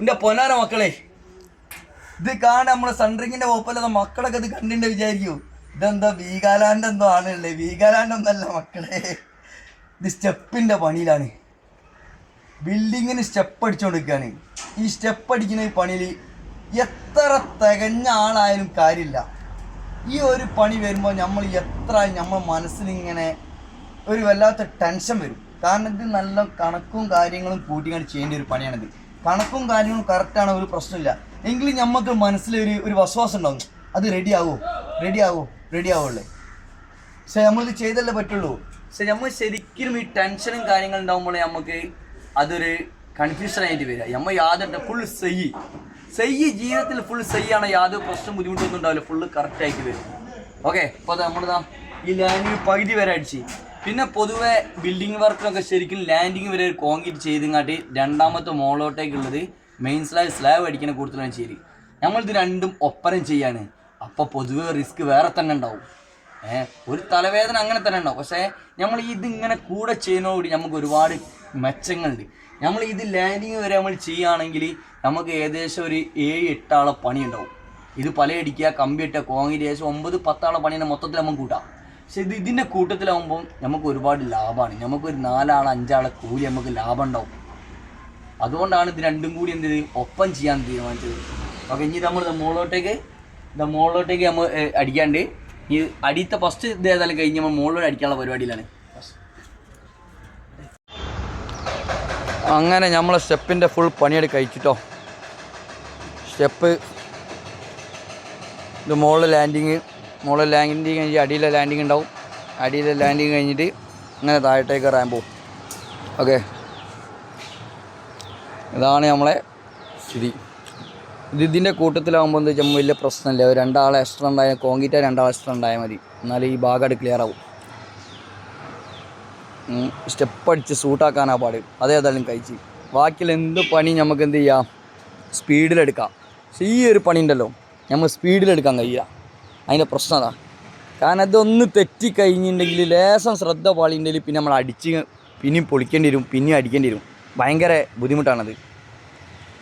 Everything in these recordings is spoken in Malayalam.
എന്റെ പൊന്നാര മക്കളെ ഇത് കാണാൻ നമ്മളെ സൺറിങ്ങിന്റെ ഒപ്പല്ലാത്ത മക്കളൊക്കെ ഇത് കണ്ടിട്ട് വിചാരിക്കൂ. ഇതെന്താ വീഗാലാൻഡ് എന്തോ ആണല്ലേ? വീഗാലാൻഡ് ഒന്നല്ല മക്കളെ. ഇത് സ്റ്റെപ്പിന്റെ പണിയിലാണ്. ബിൽഡിങ്ങിന് സ്റ്റെപ്പ് അടിച്ചുകൊണ്ടിരിക്കുകയാണ് ഈ സ്റ്റെപ്പ് അടിക്കുന്ന ഈ പണിയിൽ എത്ര തികഞ്ഞ ആളായാലും കാര്യമില്ല. ഈ ഒരു പണി വരുമ്പോൾ നമ്മൾ എത്ര നമ്മൾ മനസ്സിലിങ്ങനെ ഒരു വല്ലാത്ത ടെൻഷൻ വരും. കാരണം ഇത് നല്ല കണക്കും കാര്യങ്ങളും കൂട്ടിക്കാണ്ട് ചെയ്യേണ്ട ഒരു പണിയാണിത്. കണക്കും കാര്യങ്ങളും കറക്റ്റാണ് ഒരു പ്രശ്നമില്ല. എങ്കിലും നമുക്ക് മനസ്സിലൊരു ഒരു വസ്വാസം ഉണ്ടാവും. അത് റെഡി ആവോ. റെഡി ആവോ. റെഡി ആവുള്ളേ. പക്ഷെ നമ്മളിത് ചെയ്തല്ലേ പറ്റുള്ളൂ. പക്ഷെ നമ്മൾ ശരിക്കും ഈ ടെൻഷനും കാര്യങ്ങളും ഉണ്ടാകുമ്പോഴേ നമുക്ക് അതൊരു കൺഫ്യൂഷൻ ആയിട്ട് വരിക. നമ്മൾ യാതൊരു ഫുൾ സെയ്യ് സെയ്യ് ജീവിതത്തിൽ ഫുൾ സെയ്യാണ് യാതൊരു പ്രശ്നം ബുദ്ധിമുട്ടൊന്നും ഉണ്ടാവില്ല. ഫുള്ള് കറക്റ്റ് ആയിട്ട് വരും. ഓക്കെ അപ്പോൾ നമ്മളിതാ ഈ ലൈനിൽ പകുതി വരെ അടിച്ച്. പിന്നെ പൊതുവെ ബിൽഡിംഗ് വർക്കിനൊക്കെ ശരിക്കും ലാൻഡിങ് വരെ കോൺക്രീറ്റ് ചെയ്തിങ്ങാട്ടി രണ്ടാമത്തെ മോളോട്ടേക്കുള്ളത് മെയിൻ സ്ലാബ് സ്ലാബ് അടിക്കണ കൂടുതലാണ് ചെയ്യൽ. നമ്മളിത് രണ്ടും ഒപ്പരം ചെയ്യാണ്. അപ്പോൾ പൊതുവെ റിസ്ക് വേറെ തന്നെ ഉണ്ടാവും. ഏഹ് ഒരു തലവേദന അങ്ങനെ തന്നെ ഉണ്ടാവും. പക്ഷേ നമ്മൾ ഇതിങ്ങനെ കൂടെ ചെയ്യുന്നതോടുകൂടി നമുക്ക് ഒരുപാട് മെച്ചങ്ങളുണ്ട്. നമ്മൾ ഇത് ലാൻഡിങ് വരെ നമ്മൾ ചെയ്യുകയാണെങ്കിൽ നമുക്ക് ഏകദേശം ഒരു ഏഴ് എട്ടാളെ പണി ഉണ്ടാവും. ഇത് പലയടിക്കുക കമ്പിയിട്ട കോൺക്രീറ്റ് ഏകദേശം ഒമ്പത് പത്താളെ പണി മൊത്തത്തിൽ നമുക്ക് കൂട്ടാം. പക്ഷെ ഇത് ഇതിന്റെ കൂട്ടത്തിലാവുമ്പം നമുക്ക് ഒരുപാട് ലാഭമാണ് നമുക്കൊരു നാലാളെ അഞ്ചാളെ കൂലി നമുക്ക് ലാഭം ഉണ്ടാവും അതുകൊണ്ടാണ് ഇത് രണ്ടും കൂടി എന്ത് ഒപ്പം ചെയ്യാൻ തീരുമാനിച്ചത്. ഓക്കെ ഇനി നമ്മൾ മുകളിലോട്ടേക്ക് ഇത് മുകളിലോട്ടേക്ക് നമ്മൾ അടിക്കാണ്ട് ഈ അടിയത്തെ ഫസ്റ്റ് ഇത് ഏതായാലും കഴിഞ്ഞ് നമ്മൾ മുകളിലോട്ട് അടിക്കാനുള്ള പരിപാടിയിലാണ്. അങ്ങനെ നമ്മളെ സ്റ്റെപ്പിന്റെ ഫുൾ പണിയെടുത്ത് കഴിച്ചിട്ടോ. സ്റ്റെപ്പ് ഇത് മുകളിൽ ലാൻഡിങ് മുകളിൽ ലാൻഡിങ് കഴിഞ്ഞ് അടിയിലെ ലാൻഡിങ് ഉണ്ടാവും. അടിയിലെ ലാൻഡിങ് കഴിഞ്ഞിട്ട് ഇങ്ങനെ താഴത്തേക്ക് പോവും. ഓക്കെ ഇതാണ് നമ്മളെ സ്ഥിതി. ഇത് ഇതിന്റെ കൂട്ടത്തിലാകുമ്പോൾ എന്താ വെച്ചാൽ വലിയ പ്രശ്നമില്ല. രണ്ടാളെ എക്സ്ട്രാ ഉണ്ടായാൽ കോൺക്രീറ്റ് രണ്ടാളെ എക്സ്ട്രാ ഉണ്ടായാൽ മതി. എന്നാലും ഈ ഭാഗം ക്ലിയർ ആവും. സ്റ്റെപ്പ് അടിച്ച് സൂട്ടാക്കാനാ പാട്. അതേതായാലും കഴിച്ച്. ബാക്കിയുള്ള എന്ത് പണി നമുക്ക് എന്ത് ചെയ്യാം? സ്പീഡിലെടുക്കാം ഈ ഒരു പണി ഉണ്ടല്ലോ. നമ്മൾ സ്പീഡിലെടുക്കാൻ കഴിയുക അതിന്റെ പ്രശ്നം അതാ. കാരണം അതൊന്ന് തെറ്റിക്കഴിഞ്ഞിട്ടുണ്ടെങ്കിൽ ലേശം ശ്രദ്ധ പാളിയുണ്ടെങ്കിൽ പിന്നെ നമ്മൾ അടിച്ച് പിന്നെയും പൊളിക്കേണ്ടി വരും പിന്നെയും അടിക്കേണ്ടി വരും. ഭയങ്കര ബുദ്ധിമുട്ടാണത്.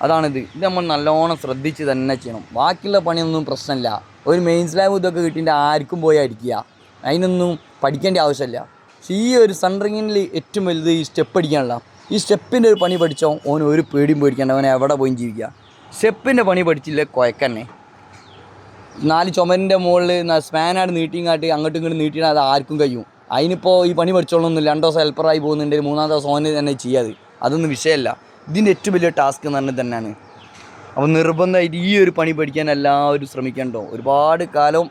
അതാണിത്. ഇത് നമ്മൾ നല്ലോണം ശ്രദ്ധിച്ച് തന്നെ ചെയ്യണം. ബാക്കിയുള്ള പണിയൊന്നും പ്രശ്നമില്ല. ഒരു മെയിൻ സ്ലാബ് ഇതൊക്കെ കിട്ടിയിട്ട് ആർക്കും പോയി അടിക്കുക. അതിനൊന്നും പഠിക്കേണ്ട ആവശ്യമില്ല. പക്ഷേ ഈ ഒരു സൺറിങ്ങിൽ ഏറ്റവും വലുത് ഈ സ്റ്റെപ്പ് അടിക്കാനുള്ള. ഈ സ്റ്റെപ്പിന്റെ ഒരു പണി പഠിച്ചോ ഓൻ ഒരു പേടിയും പേടിക്കേണ്ട. അവൻ എവിടെ പോയി ജീവിക്കുക? സ്റ്റെപ്പിന്റെ പണി പഠിച്ചില്ലേ കുഴക്കന്നെ നാല് ചുമരിന്റെ മുകളിൽ സ്പാനാട് കാട്ടി അങ്ങോട്ടും ഇങ്ങോട്ടും നീട്ടിയാൽ അത് ആർക്കും കഴിയും. അതിനിപ്പോൾ ഈ പണി പഠിച്ചോളൊന്നുമില്ല രണ്ടോ ദിവസം ഹെൽപ്പറായി പോകുന്നുണ്ടെങ്കിൽ മൂന്നാം ദിവസം ഓന് തന്നെ ചെയ്യാതെ. അതൊന്നും വിഷയമല്ല ഇതിന്റെ ഏറ്റവും വലിയ ടാസ്ക് എന്ന് പറഞ്ഞാൽ തന്നെയാണ് അപ്പോൾ നിർബന്ധമായിട്ട് ഈ ഒരു പണി പഠിക്കാൻ എല്ലാവരും ശ്രമിക്കണ്ടോ? ഒരുപാട് കാലം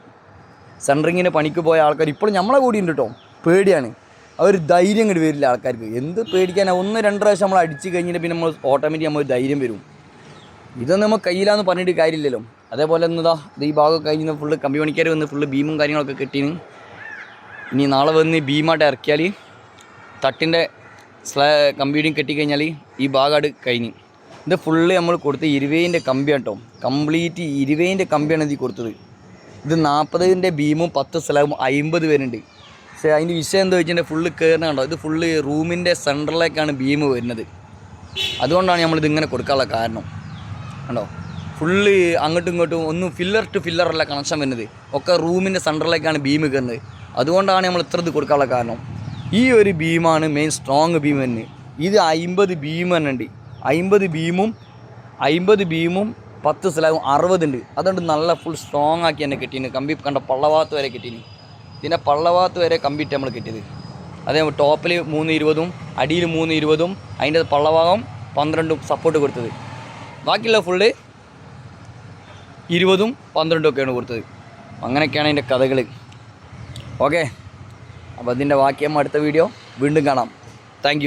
സെൻട്രിങ്ങിന് പണിക്ക് പോയ ആൾക്കാർ ഇപ്പോഴും നമ്മളെ കൂടി ഉണ്ട് കേട്ടോ പേടിയാണ്. അവർ ധൈര്യം ഇങ്ങോട്ട് വരില്ല ആൾക്കാർക്ക്. എന്ത് പേടിക്കാനാണ് ഒന്ന് രണ്ട് പ്രാവശ്യം നമ്മൾ അടിച്ച് കഴിഞ്ഞിട്ട് പിന്നെ നമ്മൾ ഓട്ടോമാറ്റിക് നമ്മൾ ധൈര്യം വരും. ഇതൊന്നും നമ്മൾ കയ്യിലാന്ന് പറഞ്ഞിട്ട് കാര്യമില്ലല്ലോ. അതേപോലെ എന്നതാ ഇത് ഈ ഭാഗം കഴിഞ്ഞ് ഫുള്ള് കമ്പി പണിക്കാർ വന്ന് ഫുള്ള് ബീമും കാര്യങ്ങളൊക്കെ കെട്ടീന്. ഇനി നാളെ വന്ന് ബീമായിട്ട് ഇറക്കിയാൽ തട്ടിന്റെ സ്ലാ കമ്പിയുടെയും കെട്ടിക്കഴിഞ്ഞാൽ ഈ ഭാഗമായിട്ട് കഴിഞ്ഞ്. ഇത് ഫുള്ള് നമ്മൾ കൊടുത്ത ഇരുവേന്റെ കമ്പിയാണ് കേട്ടോ കംപ്ലീറ്റ് ഇരുവേന്റെ കമ്പിയാണ് ഇതിൽ കൊടുത്തത്. ഇത് നാൽപ്പതിന്റെ ബീമും പത്ത് സ്ലാബും അമ്പത് പേരുണ്ട്. പക്ഷേ അതിന്റെ വിഷയം എന്താ വെച്ചാൽ ഫുള്ള് കയറുന്ന കണ്ടോ? ഇത് ഫുള്ള് റൂമിന്റെ സെന്ററിലേക്കാണ് ബീം വരുന്നത്. അതുകൊണ്ടാണ് നമ്മളിത് ഇങ്ങനെ കൊടുക്കാനുള്ള കാരണം. കണ്ടോ? ഫുള്ള് അങ്ങോട്ടും ഇങ്ങോട്ടും ഒന്നും ഫില്ലർ ടു ഫില്ലർ അല്ല കണക്ഷൻ വരുന്നത്. ഒക്കെ റൂമിന്റെ സെന്ററിലേക്കാണ് ബീം കയറുന്നത് അതുകൊണ്ടാണ് നമ്മൾ ഇത്ര ഇത് കൊടുക്കാനുള്ള കാരണം. ഈ ഒരു ബീമാണ് മെയിൻ സ്ട്രോങ് ബീം തന്നെ ഇത് അമ്പത് ബീം തന്നെ ഉണ്ട് അമ്പത് ബീമും അമ്പത് ബീമും പത്ത് സ്ലാബും അറുപതുണ്ട് അതുകൊണ്ട് നല്ല ഫുൾ സ്ട്രോങ് ആക്കി തന്നെ കിട്ടിയിന് കമ്പി കണ്ട പള്ളവാത്ത് വരെ കിട്ടിയിന് പിന്നെ പള്ളവാത്ത് വരെ കമ്പിട്ട് നമ്മൾ കിട്ടിയത്. അതേ ടോപ്പിൽ മൂന്ന് ഇരുപതും അടിയിൽ മൂന്ന് ഇരുപതും അതിന്റെ പള്ളഭാഗം പന്ത്രണ്ടും സപ്പോർട്ട് കൊടുത്തത്. ബാക്കിയുള്ള ഫുള്ള് ഇരുപതും പന്ത്രണ്ടും ഒക്കെയാണ് കൊടുത്തത്. അങ്ങനെയൊക്കെയാണ് അതിന്റെ കഥകൾ ഓക്കെ. അപ്പോൾ അതിന്റെ വാക്യം അടുത്ത വീഡിയോ വീണ്ടും കാണാം. താങ്ക്